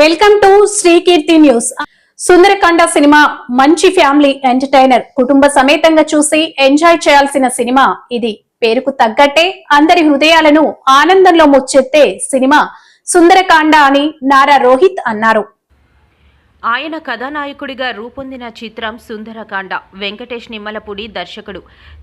Welcome to Srikeerthi news Sundarakanda cinema మంచి family entertainer కుటుంబ సమేతంగా చూసి ఎంజాయ్ చేయాల్సిన సినిమా ఇది. పేరుకు తగ్గట్టే అందరి హృదయాలను ఆనందంలో ముచ్చెత్తే సినిమా సుందరకాండ అని నారా రోహిత్ అన్నారు. ఆయన కథానాయకుడిగా రూపొందిన చిత్రం సుందరకాండ. వెంకటేష్ నిమ్మలపూడి దర్శకుడు.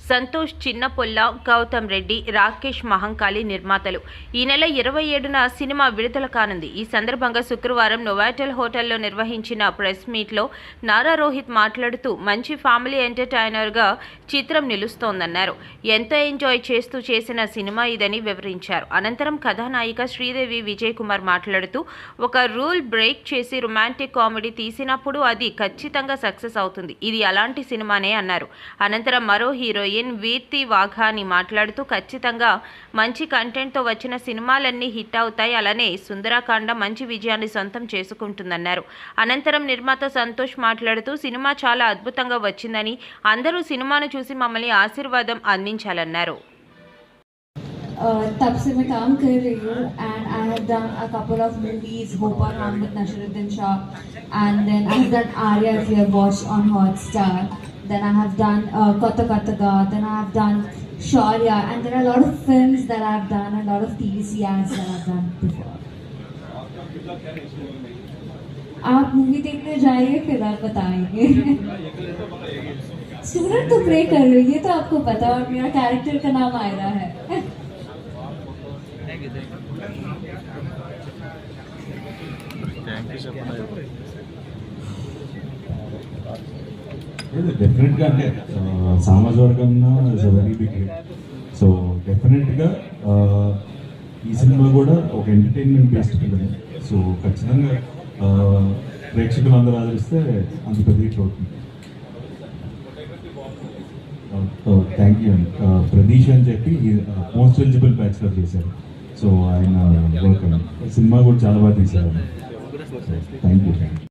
సంతోష్ చిన్నపొల్ల గౌతమ్ రెడ్డి రాకేష్ మహంకాళి నిర్మాతలు. ఈ నెల ఇరవై ఏడున సినిమా విడుదల కానుంది. ఈ సందర్భంగా శుక్రవారం నొవాటల్ హోటల్లో నిర్వహించిన ప్రెస్ మీట్లో నారా రోహిత్ మాట్లాడుతూ మంచి ఫ్యామిలీ ఎంటర్టైనర్గా చిత్రం నిలుస్తోందన్నారు. ఎంతో ఎంజాయ్ చేస్తూ చేసిన సినిమా ఇదని వివరించారు. అనంతరం కథానాయిక శ్రీదేవి విజయ్ కుమార్ మాట్లాడుతూ ఒక రూల్ బ్రేక్ చేసి రొమాంటిక్ కామెడీ తీసినప్పుడు అది ఖచ్చితంగా సక్సెస్ అవుతుంది. ఇది అలాంటి సినిమానే అన్నారు. అనంతరం మరో హీరోయిన్ వీర్తి వాఘాని మాట్లాడుతూ ఖచ్చితంగా మంచి కంటెంట్తో వచ్చిన సినిమాలన్నీ హిట్ అవుతాయి. అలానే సుందరాకాండ మంచి విజయాన్ని సొంతం చేసుకుంటుందన్నారు. అనంతరం నిర్మాత సంతోష్ మాట్లాడుతూ సినిమా చాలా అద్భుతంగా వచ్చిందని అందరూ సినిమాను చూసి మమ్మల్ని ఆశీర్వాదం అందించాలన్నారు. तब से मैं काम कर रही हूँ and I have done a couple of movies Bhopal Mohammad Naseeruddin Shah and then I have done Arya if you watch on Hotstar then I have done Kat then I have done Shaurya and then a lot of films that I have done a lot of TV serials that I have done आप movie देखने जाइए, फिर आप बताएँगे student तो pray कर रही है तो आपको पता और मेरा कैरेक्टर का नाम आयरा है। డెఫినెట్గా అంటే సామాజిక వర్గంలో is very big hit so డెఫినెట్గా ఈ సినిమా కూడా ఒక ఎంటర్టైన్మెంట్ బేస్డ్ ఫిల్మ్ సో ఖచ్చితంగా ప్రేక్షకులు అందరూ ఆదరిస్తే అంత పెద్ద హిట్ అవుతుంది. థ్యాంక్ యూ అండి ప్రదీష్ అని చెప్పి మోస్ట్ ఎలిజిబుల్ బ్యాచ్లర్ చేశారు. సో ఆయన సినిమా కూడా చాలా బాగా తీశారు. You thank you